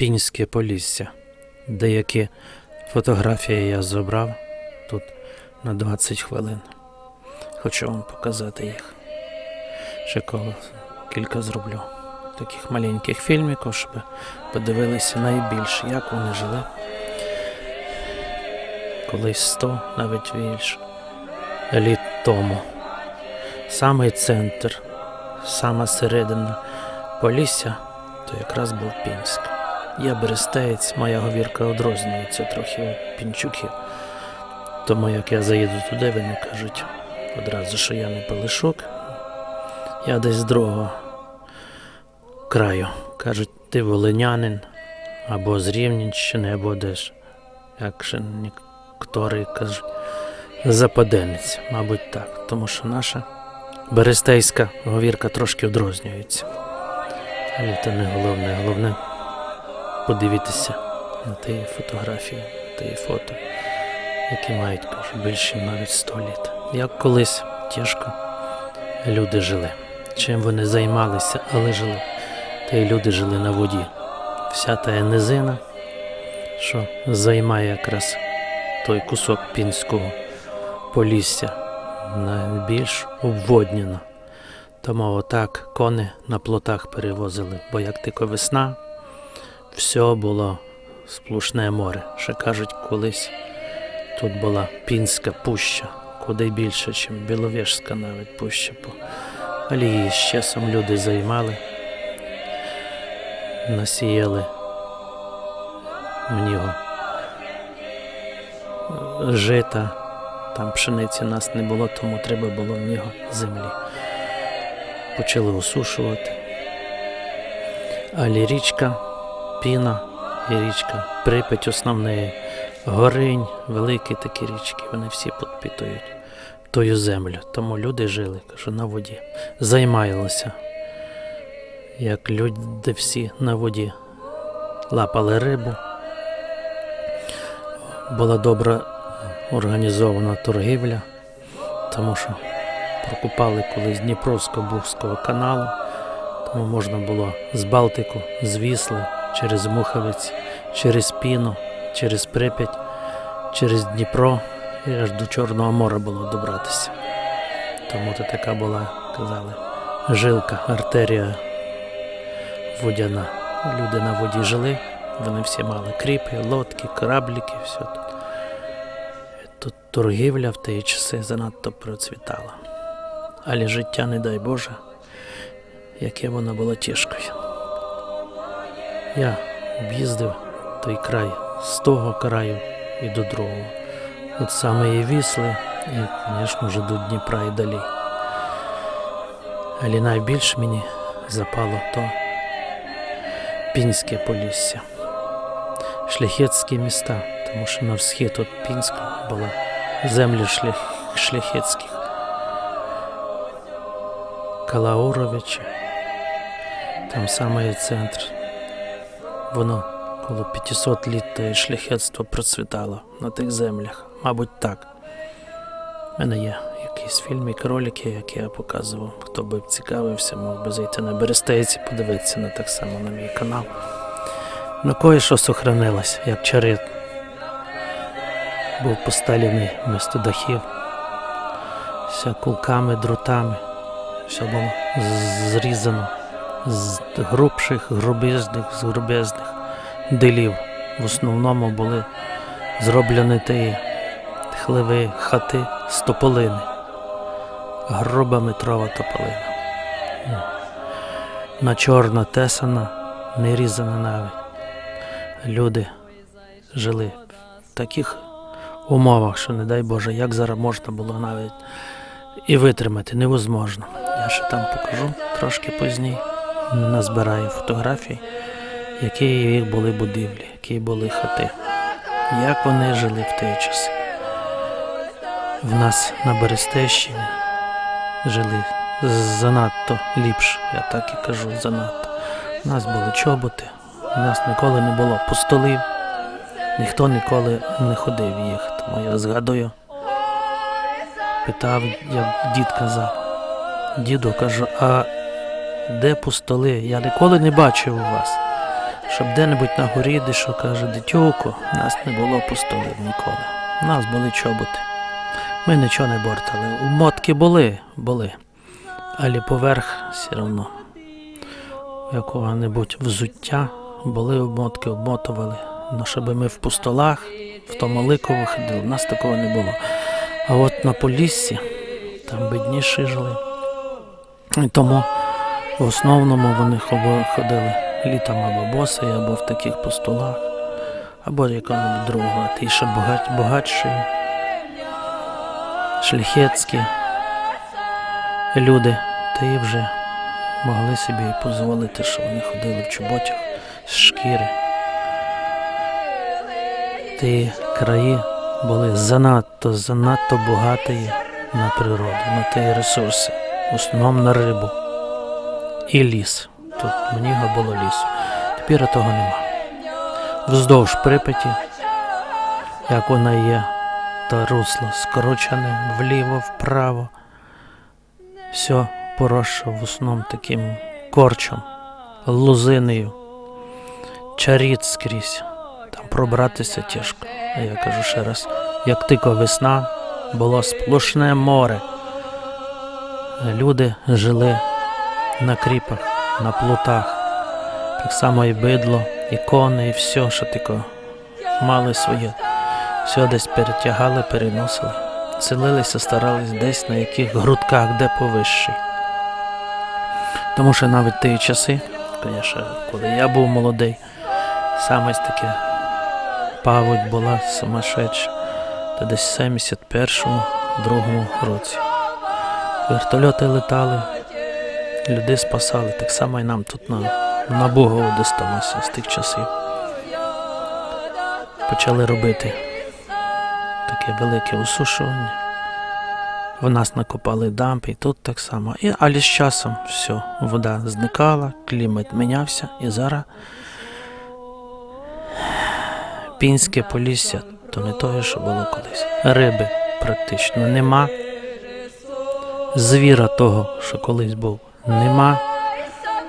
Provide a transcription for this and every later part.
Пінське Полісся. Деякі фотографії я забрав тут на 20 хвилин. Хочу вам показати їх. Ще коло кілька зроблю таких маленьких фільміків, щоб подивилися найбільше, як вони жили. Колись 100, навіть більше літ тому. Самий центр, сама середина Полісся, то якраз був Пінськ. Я берестеєць, моя говірка одрознюється трохи від. Тому як я заїду туди, вони кажуть одразу, що я не пилишок. Я десь з другого краю. Кажуть, ти волинянин, або з Рівненщини, або десь, як ще некоторі кажуть, западенець, мабуть, так. Тому що наша берестейська говірка трошки одрознюється. Але це не головне, головне подивитися на ті фотографії, на ті фото, які мають, більше навіть 100 літ. Як колись тяжко люди жили. Чим вони займалися, але жили. Та й люди жили на воді. Вся та низина, що займає якраз той кусок пінського полісся, найбільш обводнена. Тому отак кони на плотах перевозили, бо як тільки весна, все було сплошне море. Ще кажуть, колись тут була пінська пуща, куди більше, ніж Біловежська навіть пуща. Але її з часом люди займали, насіяли в нього жита, там пшениці нас не було, тому треба було в нього землі. Почали осушувати. Але річка Піна і річка Прип'ять основний, Горинь, великі такі річки, вони всі підпитують тою землю. Тому люди жили, кажу, на воді. Займалися, як люди всі на воді. Лапали рибу. Була добра організована торгівля, тому що прокупали колись Дніпровсько-Бухського каналу, тому можна було з Балтику, з Вісли, через Муховець, через Піну, через Прип'ять, через Дніпро і аж до Чорного моря було добратися. Тому то така була, казали, жилка, артерія водяна. Люди на воді жили, вони всі мали кріпи, лодки, корабліки, все тут. Тут торгівля в ті часи занадто процвітала. Але життя, не дай Боже, яке воно було тяжкою. Я об'їздив той край з того краю і до другого. От самої Вісли і, звісно, вже до Дніпра і далі. Але найбільше мені запало то Пінське Полісся, шляхетські міста, тому що на схід від Пінська була землі шлях, шляхетських. Калауровичі, там саме центр. Воно коло 500 літ те шляхетство процвітало на тих землях. Мабуть, так. У мене є якийсь фільмик, ролики, які я показував. Хто би цікавився, мог би зайти на Берестейці, подивитися на так само на мій канал. Ну, кое-що сохранилось, як черед. Був постеляний вмісто дахів. Все кулками, дротами. Все було зрізано з грубших, грубезних, з грубезних дилів. В основному були зроблені ті хливи, хати з тополини. Груба метрова тополина. На чорно тесана, не різана навіть. Люди жили в таких умовах, що не дай Боже, як зараз можна було навіть і витримати невозможно. Я ще там покажу трошки пізніше. Назбираю фотографій, які їх були будівлі, які були хати, як вони жили в той час. В нас на Берестещині жили занадто ліпше, я так і кажу, занадто. У нас були чоботи, у нас ніколи не було пустолів, ніхто ніколи не ходив їх. Тому я згадую, питав, як дід казав. Діду кажу, а де пустоли? Я ніколи не бачив у вас. щоб де-небудь на горі, де що каже дитюко, нас не було пустолів ніколи. У нас були чоботи. Ми нічого не бортали. Мотки були, були. Але поверх все одно якого-небудь взуття були обмотки, обмотували. Ну, щоб ми в пустолах, в тому ликово ходили, у нас такого не було. А от на Поліссі там бідніші жили. І тому в основному вони ходили літом або боси, або в таких постулах, або якого-небудь другого, ті ще багать, багатші, шляхетські люди, та і вже могли собі дозволити, що вони ходили в чоботях з шкіри. Ті краї були занадто, занадто багаті на природу, на ті ресурси, в основному на рибу і ліс. Тут много було лісу. Тепер того нема. Вздовж Прип'яті, як вона є, то русло скорочене вліво, вправо. Все поросше в основному таким корчом, лузиною, чаріт скрізь. Там пробратися тяжко. А я кажу ще раз, як тільки весна, було сплошне море. Люди жили на кріпах, на плотах. Так само і бидло, і кони, і все, що тільки мали своє. Все десь перетягали, переносили. Селилися, старались десь на яких грудках, де повищий. Тому що навіть ті часи, звісно, коли я був молодий, саме таке паводь була сумасшедша, та десь в 71-му, другому році. Вертольоти летали, людей спасали, так само і нам тут на, на Бугову досталося з тих часів. Почали робити таке велике осушування. В нас накопали дампи, і тут так само. І, але з часом все, вода зникала, клімат мінявся, і зараз пінське полісся то не те, що було колись. Риби практично нема. Звіра того, що колись був, нема.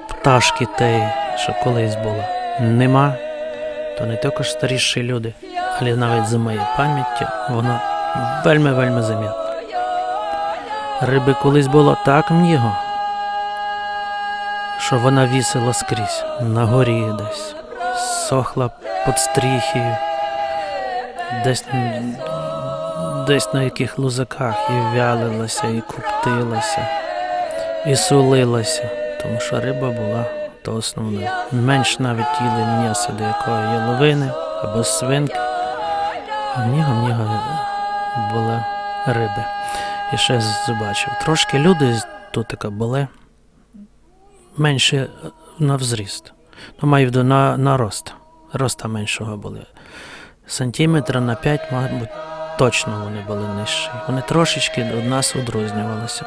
Пташки теї, що колись була, нема. То не тільки старіші люди, але навіть за моєю пам'яттю воно вельми-вельми замітно. Риби колись було так много, що вона вісила скрізь, на горі десь, сохла під стріхою, десь, десь на яких лузаках і вялилася, і коптилася, і сулилася, тому що риба була то основне. Менш навіть їли м'ясо до якої яловини або свинки, а много-много були риби. І ще побачив. Трошки люди тут така були менше на взріст. Ну, маю в на, на рост. Роста меншого були. Сантиметра на 5, мабуть, точно вони були нижчі. Вони трошечки від нас відрознювалися.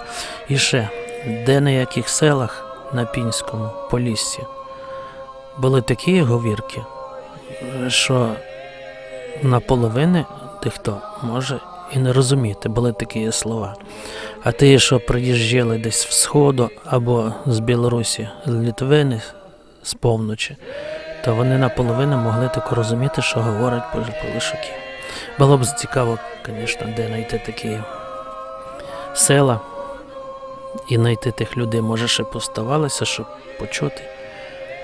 І ще, де на яких селах на Пінському Поліссі були такі говірки, що наполовини дехто може і не розуміти, були такі слова. А ті, що приїжджали десь з Сходу або з Білорусі, з Літвини, з повночі, то вони наполовину могли тако розуміти, що говорять полишуки. Було б цікаво, звісно, де знайти такі села і знайти тих людей, може, ще поставалося, щоб почути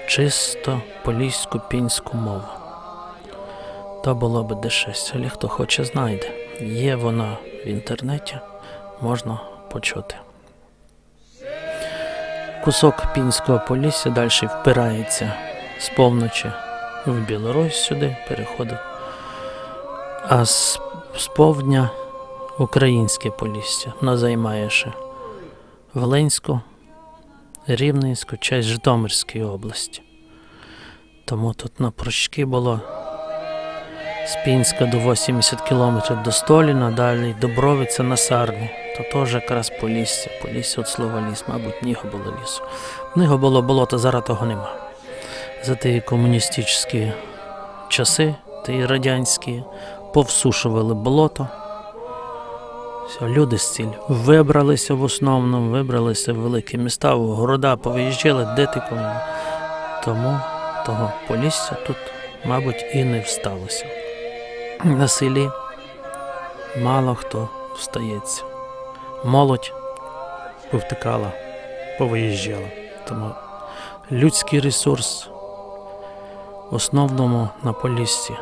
чисто поліську пінську мову. То було б дешевше, але хто хоче, знайде. Є вона в інтернеті, можна почути. Кусок пінського полісся далі впирається з повночі в Білорусь сюди, переходить. А з, з повдня українське полісся. Воно займає ще Волинську, Рівненську, часть Житомирської області. Тому тут на прощки було з Пінська до 80 кілометрів до Століна, далі Добровиця на Сарні. То теж якраз Полісся. Полісся від слова ліс, мабуть, ніго було лісу. В нього було болото, зараз того нема. За ті комуністичні часи, ті радянські, повсушували болото. Люди з ціль вибралися в основному, вибралися в великі міста, в города, повиїжджали, де. Тому того Полісся тут, мабуть, і не всталося. На селі мало хто встається. Молодь повтикала, повиїжджала. Тому людський ресурс в основному на Поліссі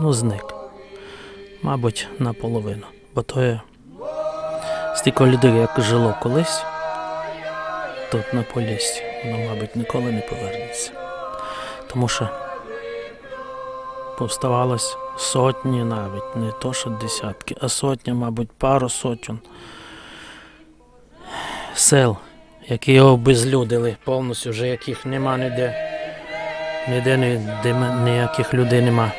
ну, зник. Мабуть, наполовину. Бо то є стільки людей, як жило колись, тут на Поліссі, воно, мабуть, ніколи не повернеться. Тому що повставалось сотні навіть, не то що десятки, а сотні, мабуть, пару сотень сел, які обезлюдили повністю, вже яких нема ніде. Ніде ніде ніяких людей нема.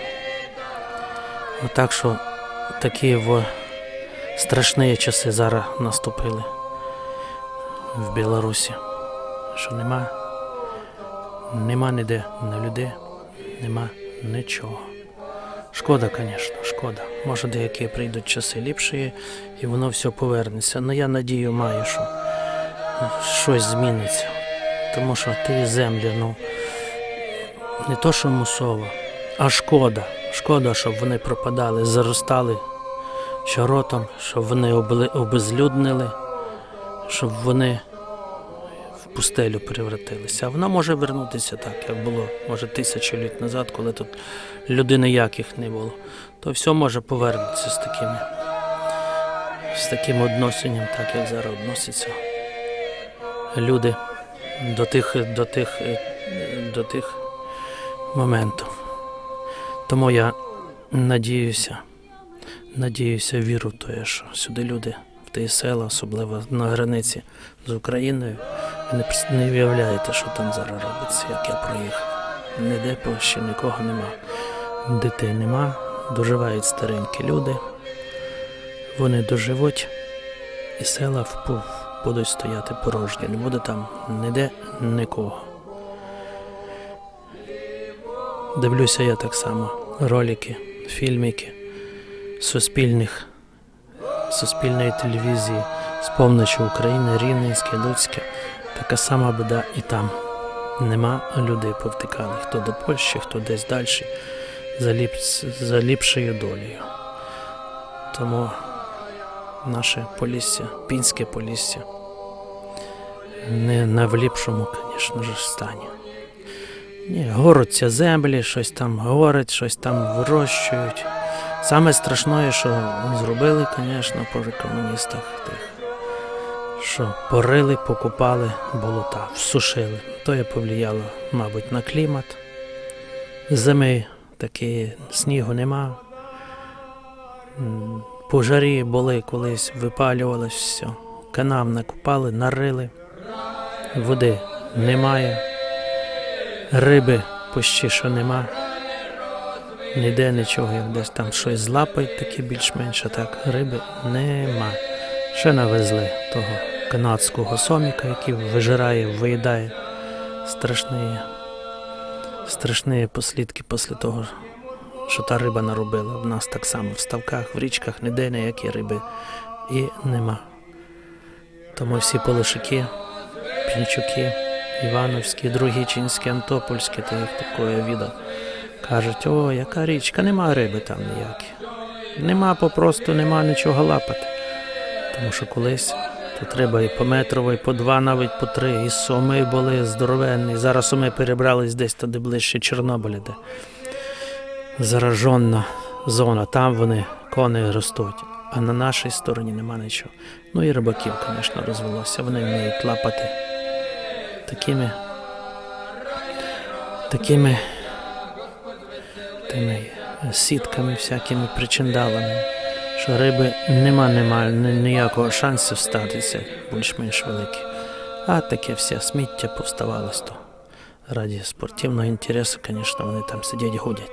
Отак що такі в страшні часи зараз наступили в Білорусі. Що нема, нема ніде на людей, нема нічого. Шкода, звісно, шкода. Може, деякі прийдуть часи ліпші, і воно все повернеться. Але я надію маю, що щось зміниться. Тому що ті землі, ну не то, що мусово, а шкода. Шкода, щоб вони пропадали, заростали щоротом, щоб вони обезлюднили, щоб вони в пустелю превратилися. А воно може вернутися так, як було, може, тисячу літ назад, коли тут людей ніяких не було. То все може повернутися з такими, з таким односинням, так як зараз відносяться люди до тих, до тих, до тих моментів. Тому я надіюся, надіюся, віру те, що сюди люди, в ті села, особливо на границі з Україною, не, уявляєте, що там зараз робиться, як я проїхав. Ніде ще нікого нема. Дітей нема, доживають старенькі люди. Вони доживуть, і села впу- будуть стояти порожні, не буде там ніде нікого. Дивлюся я так само ролики, фільмики суспільних, суспільної телевізії з повночі України, Рівненське, Луцьке. Така сама біда і там. Нема людей повтикали, хто до Польщі, хто десь далі, за, ліп... за ліпшою долею. Тому наше Полісся, пінське Полісся, не на в ліпшому, звісно ж, стані. Ні, городця землі, щось там горять, щось там вирощують. Саме страшне, що зробили, звісно, по комуністах тих, що порили, покупали болота, всушили. То і повлияло, мабуть, на клімат. Зими такі снігу нема. Пожарі були колись, випалювалось все. Канав накопали, нарили. Води немає. Риби почти що нема. Ніде нічого, як десь там щось злапають, таке більш-менш, так риби нема. Ще навезли того канадського соміка, який вижирає, виїдає страшні, страшні послідки після того, що та риба наробила. В нас так само в ставках, в річках ніде ніякі риби і нема. Тому всі полошики, пінчуки, Івановські, Другічинські, Антопольські, та їх такое відео. Кажуть, о, яка річка, нема риби там ніякі. Нема попросту, нема нічого лапати. Тому що колись то треба і по метрово, і по два, навіть по три. І соми були здоровенні. Зараз соми перебрались десь туди ближче Чорнобиля, де заражена зона. Там вони кони ростуть. А на нашій стороні нема нічого. Ну і рибаків, звісно, розвелося. Вони вміють лапати такими. Такими тими сітками, всякими причиндалами, що риби нема, нема ніякого шансу статися більш-менш великі. А таке все сміття повставалось то. Раді спортивного інтересу, звісно, вони там сидять гудять.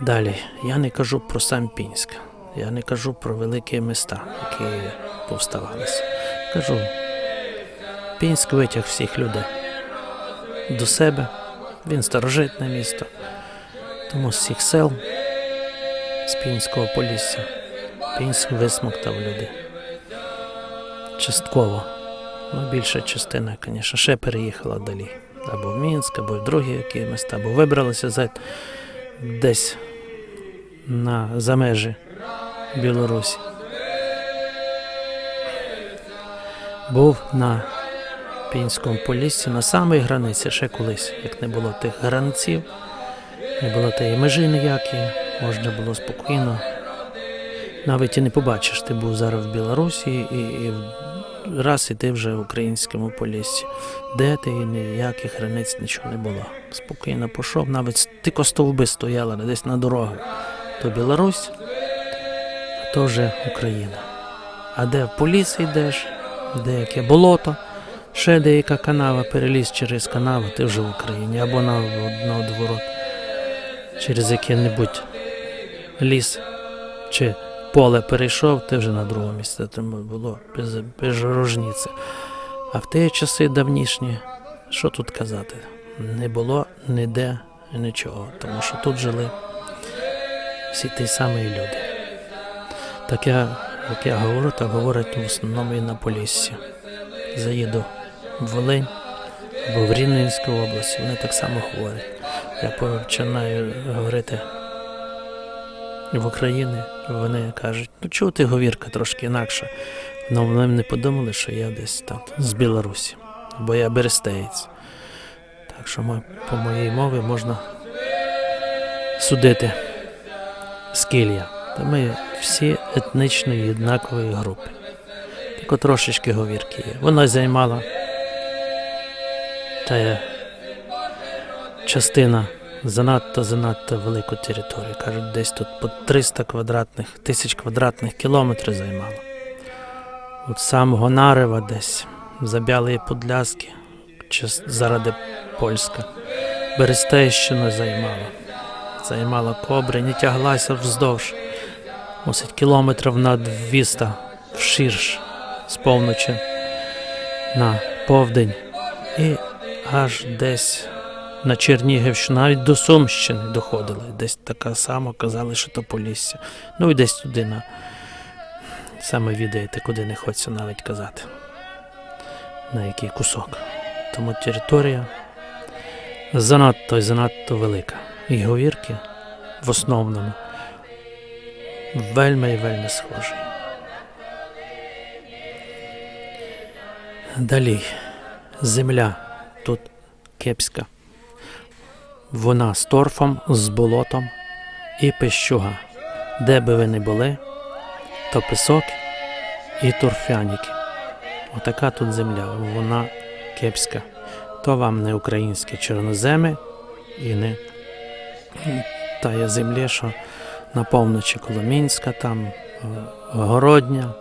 Далі, я не кажу про сам Пінськ, я не кажу про великі міста, які повставалися. Кажу, Пінськ витяг всіх людей до себе, він старожитне місто. Тому з всіх сел з Пінського Полісся Пінськ висмоктав люди. Частково. Ну, більша частина, звісно, ще переїхала далі. або в Мінськ, або в другі які міста, або вибралися за, десь на, за межі Білорусі. Був на Пінському поліссі на самій границі, ще колись, як не було тих границів, не було тієї межі ніякої, можна було спокійно. Навіть і не побачиш, ти був зараз в Білорусі і, і раз і ти вже в українському поліссі. Де ти ніяких границь нічого не було. Спокійно пішов, навіть тільки стовби стояли десь на дорогах. То Білорусь, а то вже Україна. А де в поліс йдеш, деяке болото, ще деяка канава, переліз через канаву, ти вже в Україні, або на, на одворот, через яке-небудь ліс чи поле перейшов, ти вже на друге місце, тому було без, без рожниці. А в ті часи давнішні, що тут казати, не було ніде нічого, тому що тут жили всі ті самі люди. Так я, як я говорю, так говорять в основному і на Поліссі. Заїду в Волинь або в Рівненську область, вони так само говорять. Я починаю говорити в Україні, вони кажуть, ну чого ти говірка трошки інакша. Ну вони не подумали, що я десь там з Білорусі, бо я берестеєць. Так що мо- по моїй мові можна судити скіль я. Та ми всі етнічної однакової групи. Тільки трошечки говірки є. Вона займала та є частина занадто занадто велику територію. Кажуть, десь тут по 300 квадратних тисяч квадратних кілометрів займала. От самого Нарева десь за Білої Подляски, заради Польська, Берестейщину займала. Займала кобри, не тяглася вздовж. Мусить кілометрів на 200 вширш з повночі на повдень. І аж десь на Чернігівщину, навіть до Сумщини доходили. Десь така сама казали, що то Полісся. Ну і десь туди на саме відаєте, куди не хочеться навіть казати. На який кусок. Тому територія занадто і занадто велика. І говірки в основному вельми і вельми схожі. Далі земля тут кепська. Вона з торфом, з болотом і пищуга. Де би ви не були, то пісок і торфяніки. Отака тут земля, вона кепська. То вам не українські чорноземи і не тая землі, що на повночі коло Мінська, там е, Городня,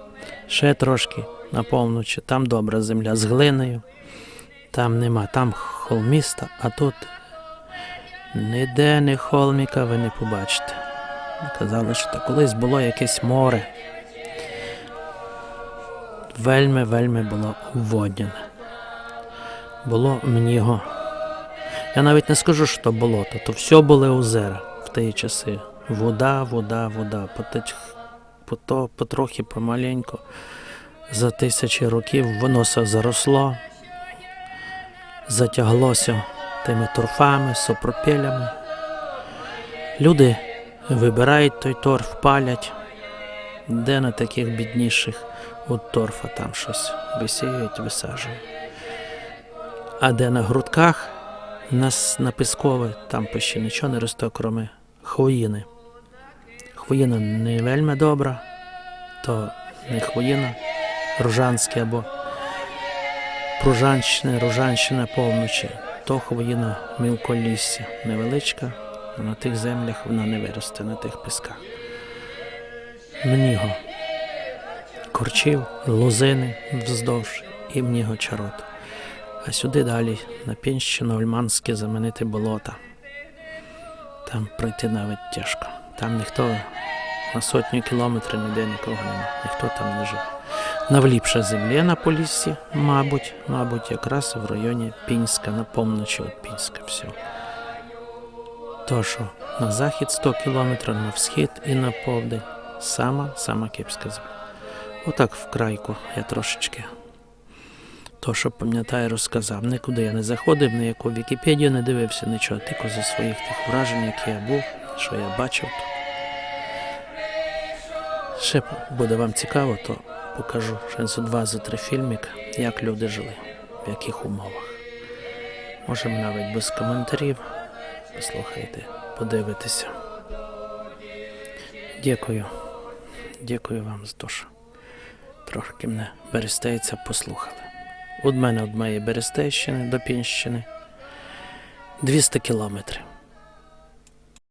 ще трошки на повночі, там добра земля з глиною, там нема, там холміста, а тут ніде не холміка ви не побачите. Казали, що то колись було якесь море. Вельми, вельми було водняне. Було мніго. Я навіть не скажу, що то болото, то все були озера в ті часи. Вода, вода, вода. Пото, потрохи, помаленьку. За тисячі років воно все заросло, затяглося тими торфами, сопропелями. Люди вибирають той торф, палять, де на таких бідніших от торфа там щось висіють, висаджують. А де на грудках, на, с- на піскове, там ще нічого не росте, крім хвоїни. Хвоїна не вельми добра, то не хвоїна, ружанське або пружанщина, ружанщина повночі, то хвоїна мілколісся, невеличка, на тих землях вона не виросте, на тих пісках. Мніго. Корчів, лозини вздовж і мніго чарот. А сюди далі, на Пінщину, Ольманське знамените болота. Там пройти навіть тяжко. Там ніхто на сотню кілометрів ніде нікого нема, ніхто там не живе. Навліпша земля на Поліссі, мабуть, мабуть, якраз в районі Пінська, на повночі від Пінська все. То, що на захід 100 кілометрів, на схід і на повдень. Сама, сама кепська земля. Отак в крайку я трошечки То, що пам'ятаю, розказав. Нікуди я не заходив, ні яку Вікіпедію не дивився, нічого, тільки зі своїх тих вражень, які я був, що я бачив. Ще буде вам цікаво, то покажу ще за два, за три фільмика, як люди жили, в яких умовах. Можемо навіть без коментарів. Послухайте, подивитися. Дякую. Дякую вам за те, що трохи мене Берестейця послухали. Від мене від моєї Берестейщини до Пінщини 200 кілометрів.